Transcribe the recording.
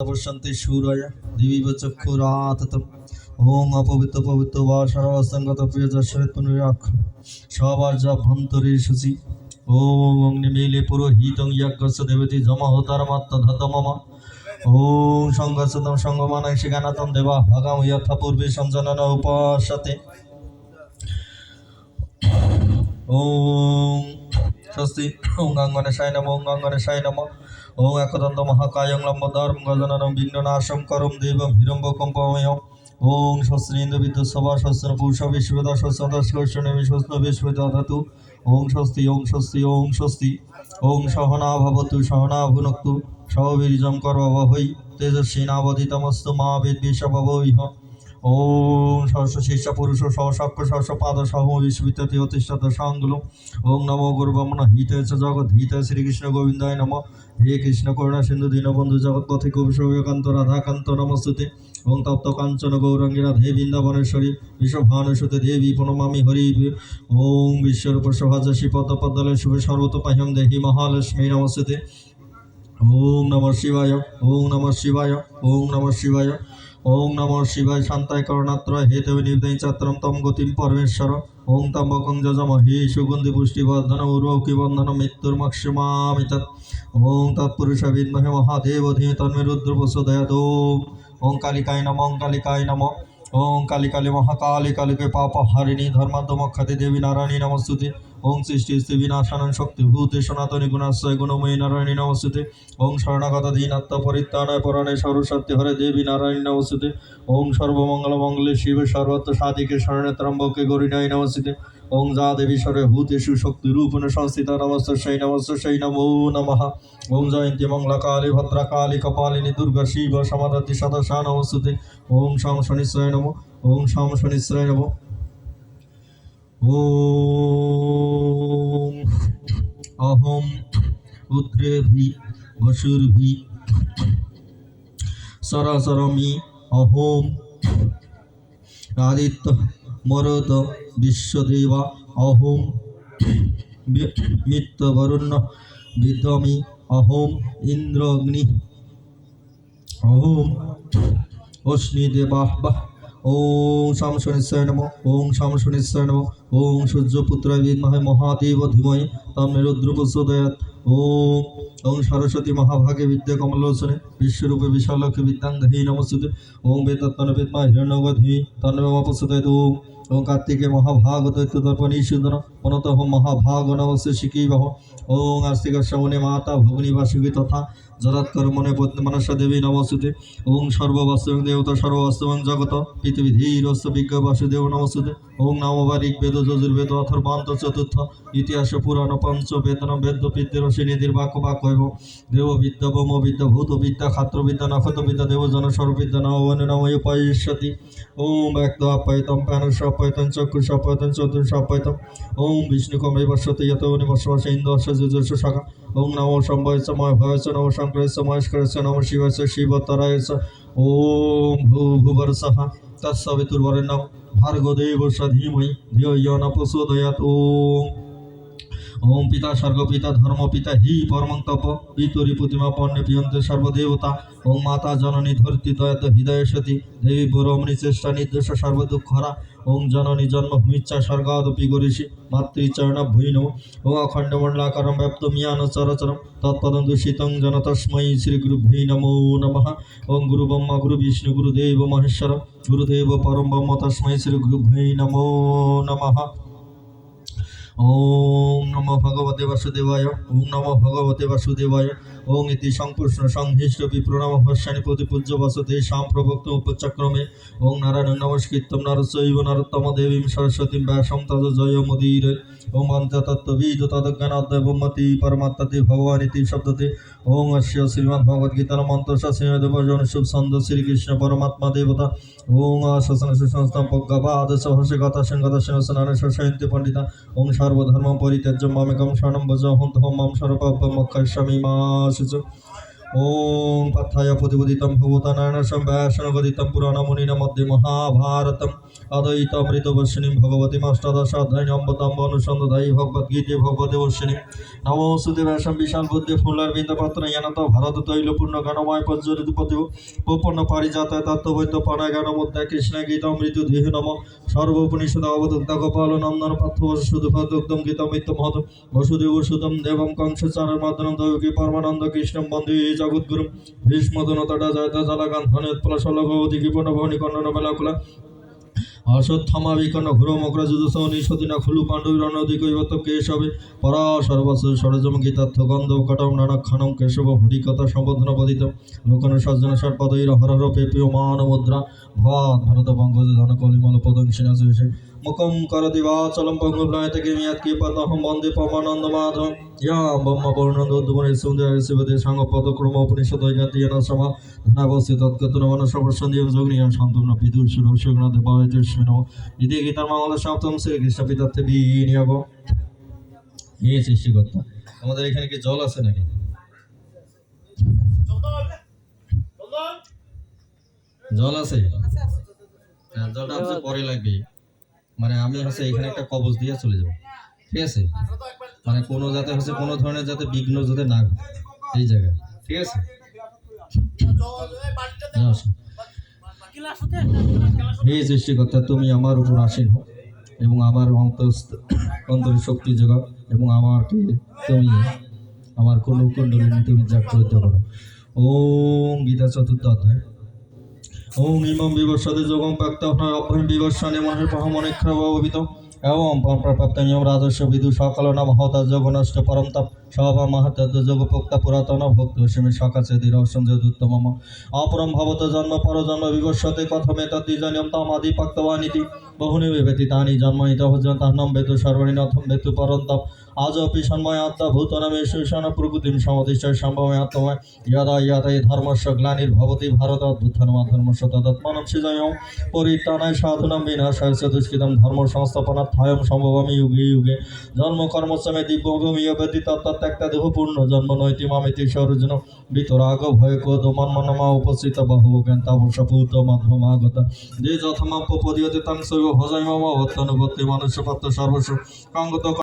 পশ্যন্তি সূরয় দিবিব চক্ষুরাততম ওং অপবিত্র পবিত্র বা সর্বসঙ্গত প্রিয় দর্শনের পুনরাক্ষ সবার যা ভন্তরে শুচি ওং অগ্নিমিলে পুরোহিতং যজ্ঞস্য দেবতী জম হোতার মাত্র ধত মম ওং সংঘসতম সঙ্গমানং শিখানাতম দেবা ভাগাম যথা পূর্বে সঞ্জনন উপাসতে ওং স্বস্তি ওং গঙ্গনেশায় নম ওং গঙ্গনেশায় নম ওং একদন্ত মহাকায়ং লম্বদারম গজননম বিঘ্ননাশম করম দেবম হিরম্বকম্পময়ম ওং স্বস্তিন্দ্র বিদ্যুৎ সভা স্বস্তিন পুরুষ বিশ্বদা স্বস্তি স্বস্তি বিশ্বদাতু ওং স্বস্তি ওং স্বস্তি ওং স্বস্তি ওং সহনা ভবতু সহনা ভুনক্তু সহবীর্যম করবহৈ তেজস্বী নাবধিতমস্তু মা বিদ্বিষভবৈহ ওম সহস্র শীর্ষ পুরুষ সহসক্ষ সহস্র পাদ সহ বিশ্ববিদ্যাতি অতিষ্ঠত সাঙ্গুল। ওম নমো গুরু ব্রহ্মণ, হিত জগৎ, হিত শ্রীকৃষ্ণ গোবিন্দায় নম। হে কৃষ্ণ করুণা সিন্ধু, দীনবন্ধু কবি সৌর্যকান্ত রাধাকান্ত, নমস্তুতে। ওম তপ্ত কাঞ্চন, গৌরঙ্গী রাধে, বৃন্দাবনেশ্বরী বিশ্বভানুসুতে দেবী, প্রণমামি হরি ওম বিশ্বরূপ সভাজ শ্রীপদ পদ্মলে শুভ সর্বত পাহ্যম দেহি মহালক্ষ্মী, নমস্তুতে। ওম নমঃ শিবায়, ওম নমঃ শিবায়, ওম নমঃ শিবায়। ওম নমঃ শিবায় শান্তায় করণাত্রয় হেতবে নির্দয় চাত্রম তম গতিম পরমেশ্বর। ওম তম্বকং যজমহি সুগন্ধি পুষ্টিবর্ধন উর্বকি বন্ধন মৃত্যুর্মক্ষমামি তৎ ওম তৎপুরুষ বিদ্মহে মহাদেব ধীমে তন্মে ওম ওম কালিকায় নম ওম কালিকায় নম। ওম কালী কালী মহাকালী কালিকে পাপ হারিণী ধর্মাদ্যমক্ষাতি দেবী নারায়ণী নমস্তুতে। ওম সৃষ্টি স্থিতি শক্তি শক্তিভূতে সনাতনী গুণাশ্রয় গুণময়ী নারায়ণী নমস্তুতে। ওম শরণাগত দীনাত্ম পরিত্রাণায় পরাণে সরস্বতী হরে দেবী নারায়ণী নমস্তুতে। ওম সর্বমঙ্গল মঙ্গলে শিব সর্বত্র সাধিকে শরণে ত্রম্বকে গরিণায় নমস্তুতে। ওং যা দেবী সরে ভূতেষু শক্তি রূপণ সংস্থিতা নমস্ত সেই নমস্ত সেই নমো নমঃ। ওং জয়ন্তী মঙ্গলা কালী ভদ্রা কালী কপালিনী দুর্গা শিব সমাধতি সদসা নমস্তুতে। ওম শং শনিশ্রয় নমঃ। ওম শং শনিশ্রয় নমঃ। ওম অহম উদ্রেভি বসুর্ভি সরসরমি অহোম আদিত্য মরদ বিশ্বদেবা অহোম মিত্রবরুণ্য বিধমি অহোম ইন্দ্রগ্নি অহোম অশ্নিদেবাহ ওম শাম শনিশ্চয় নম। ওম শাম শনিশ্চয় নম। ওম সূর্যপুত্র বিদ্মহে মহাদেব ধীমহি তামে রুদ্র প্রচোদয়াৎ ওম ওম সরস্বতী মহাভাগে বিদ্যা কমলোচনে বিশ্বরূপে বিশালক্ষে বিদ্যাং নমস্তুতে। ওম বেতত্তন বিদ্মা মম প্রচোদয়াৎ ওম ওম কার্তিকে মহাভাগ দৈত্য দর্পণ সুন্দর অনত মহাভাগ নমস্তে শিখীবহ ওম আস্তিক শ্রবণে মাতা ভগ্নী বাসুকী তথা জরাৎকর মনে মনসা দেবী নমস্তুতে। ওম সর্ববাস্তবং দেবতা সর্ববাস্তবং জগত পৃথিবী ধীরস্ত বিজ্ঞ বাসুদেব নমস্তুতে। ওম নমবা ঋগ্বেদ যজুর্বেদ অথর্বান্ত চতুর্থ ইতিহাস পুরাণ পঞ্চ বেদন বেদ্য বিদ্যের শ্রেণীদের বাক্য বাক্য এবং দেব বিদ্যা, বোম বিদ্যা, ভূত বিদ্যা খাত্র বিদ্যা, নক্ষত বিদ্যা দেবজন সর্ববিদ্যা নবন নম উপায়িষ্যতি ওম ব্যক্ত আপ্যায়তম প্যানুষ আপ্যায়তম চক্ষুষ আপ্যায়তম চতুর্ষ আপ্যায়তম ওম বিষ্ণুকমে বর্ষতে যত নিবর্ষবাস ইন্দ্র যজুষ শাখা। ওম নমো সম্ভয় সময় ভয়স নম শঙ্করেশ মহেশ্বরেশ নম শিবস শিবতরায়স ওম ভূ ভুবর্ষः তৎসবিতুর্বরেণ্যম ভার্গদেবস্য ধীমহি ধিয়ো ন প্রচোদয়াৎ ওম ওম পিতা স্বর্গ পিতা ধর্ম পিতা হি পরমং তপ পিতরি প্রতিমা পণ্যে পিয়ন্তে সর্বদেবতা। ওম মাতা জননী ধরতি দয়াত হৃদয় সতী। দেবী বরমণি চেষ্টা নির্দেশ সর্বদুঃখ ওম জননী জন্মভূমিচ্ছা স্বর্গাদপি গরিষি মাতৃচরণ ভূইন ও অখণ্ড মণ্ডলাকারম ব্যাপ্ত মিয়ান চরচরম। তৎপদম দূষিতং জন তস্মৈ শ্রীগুরুভ্যৈ নমো নমঃ। ওং গুরু ব্রহ্মা, গুরু বিষ্ণু গুরুদেব মহেশ্বর গুরুদেব পরম ব্রহ্ম তস্মৈ শ্রীগুরুভ্যৈ নমো নমঃ। ওম নমো ভগবতে বাসুদেবায়, ওম নমো ভগবতে বাসুদেবায় ওম ইতি সংপুষ্ণ সংহিষ্ট বিপ্রণাম ভস্যানি প্রতি পূজ্য বসতে সাম্প্রভক্ত উপচক্রমে ওম নারায়ণ নমস্কৃত্যম নরসৈব নরোত্তম দেবীম সরস্বতীম ব্যাসম তদ জয় মুদীর, ওম অন্ততত্ত্ববিদ পরমাত্মতি ভগবান ইতি শব্দতে ওম অস্য শ্রীমদ্ ভগবদ্গীতার মন্ত্রস শ্রীমদেবজন শুভ ছন্দ শ্রীকৃষ্ণ পরমাত্মা দেবতা ওম আশাসন সুসংস্থম প্রজ্ঞাপাদ সহসে কথা সঙ্গত সিংহসনানে সশয়ন্তি পণ্ডিতা ওম সর্বধর্ম পরিত্যাজ্য মামেকম শরণম ভজ হন্ত মাম সর্বপাপ মোক্ষাস্বামী মা শুচ ওং পাথায় প্রতিপদিতম ভগবতানারায়ণ মধ্যে মহাভারতম অদ্বৈতমৃতবর্ষিণীম ভগবতী অষ্টাদশাধ্যায় অম্বতম্ব অনুসন্ধদায়ী ভগবদ্গীতে ভগবতে বর্ষিণী নমস্তুতে ব্যাসম বিশাল বুদ্ধি ফুলার বিন্দপত্র জ্ঞানত ভারত তৈলপূর্ণ গণময় পজ্জরিত পতিব উপন্ন পারিজাত তত্ত্ববৈদ্য পাণা জ্ঞান মুদ্রা কৃষ্ণ গীতা মৃত্যু দেহ নম অশ্বত্থামা বিকর্ণ ঘুর মকর নিষদিনা খুলু পাণ্ডব রণদিকৈবত কেশবে পরা সর্বস সরজম গীতার্থ গন্ধ কটম নানাক্ষণম কেশব হরিকথা সম্বোধন পদিত লোকন সজ্জন সর্পদৈর হর হর পেপিয় মান মুদ্রা ভাত ভারত পঙ্কজ ধন কলিমল পদংশিনা সুষে মুখম করতি বাচলম পঙ্গুপ্রায়তে কিমিয়াত কৃপতহম বন্দে পমানন্দ মাধব। ইয়া ব্রহ্ম বর্ণন্দ উদ্ভবনে সুন্দর শিবদে সাঙ্গ পদক্রম উপনিষদ সমা। সর্বসন্ধি যোগনিয়া শান্তম বিদুর সুর সুগনাথ পাবিত্র নম ইতি গীতার মঙ্গল সপ্তম শ্রীকৃষ্ণ পিতার্থে বিনিয়োগ। হে সৃষ্টিকর্তা আমাদের এখানে কি জল আছে নাকি? জল আছে? হ্যাঁ, জলটা পরে লাগবে। মানে আমি হচ্ছে এখানে একটা কবজ দিয়ে চলে যাব। ঠিক আছে? মানে কোনো যাতে হচ্ছে কোনো ধরনের যাতে বিঘ্ন যাতে না এই জায়গায়। ঠিক আছে? হে সৃষ্টিকর্তা, তুমি আমার উপর আসীন হও এবং আমার অন্তরের শক্তি যোগাও এবং আমাকে তুমি আমার কোনো কুণ্ডলী তুমি জাগ্রত করো। ওম গীতা চতুর্থ অধ্যায়। ওম ইমম বিবর্ষতে যোগম প্রাক্ত অভ্যম বিবর্ষণে মনের পহমনেক্ষর ভবিত এবং প্রাপ্তমিয়ম রাজস্ব বিদু সকল নাম হতা পরম তপ সভা মাহাত্য যোগ পোক্তা পুরাতন ভক্ত সেমি সকাশে দৃঢ় উত্তম অপরম ভবত জন্ম পরজন্ম বিবর্ষতে কথমে তদ্বিজনিয়ম তাম আদি পাক্তবানীতি বহুনি বিভেতি তানি জন্মহিত ভজন্তাহ্নম বেতু সর্বণীনথম বেতু পরন্তপ আজ পিষণময় আত্মা ভূত নামে শৈষণ প্রকৃতিম সমতিশয় সম্ভময় আত্মময়। ইয়াদা ইয়াদা ধর্মস্ব গ্লানির ভবতি ভারত অদ্ভুতন ধর্মস্ব তদত্মানম সৃজয় পরিত্রাণায় সাধুনাম বিনাশায় দুষ্কৃতম ধর্ম সংস্থাপনার্থায়ম সম্ভবামি যুগে যুগে। জন্ম কর্মশ্রমে দিব্যভূমিয় ব্যতি তত্ত্বত্যক্তা দেহপূর্ণ। জন্ম নৈতি মামিতি সরজন বিতরাগ ভয় কোদ উপস্থিত বাহু যে যথমাপ্য পদীয়তে তাং সর্বস্ব। কাঙ্গত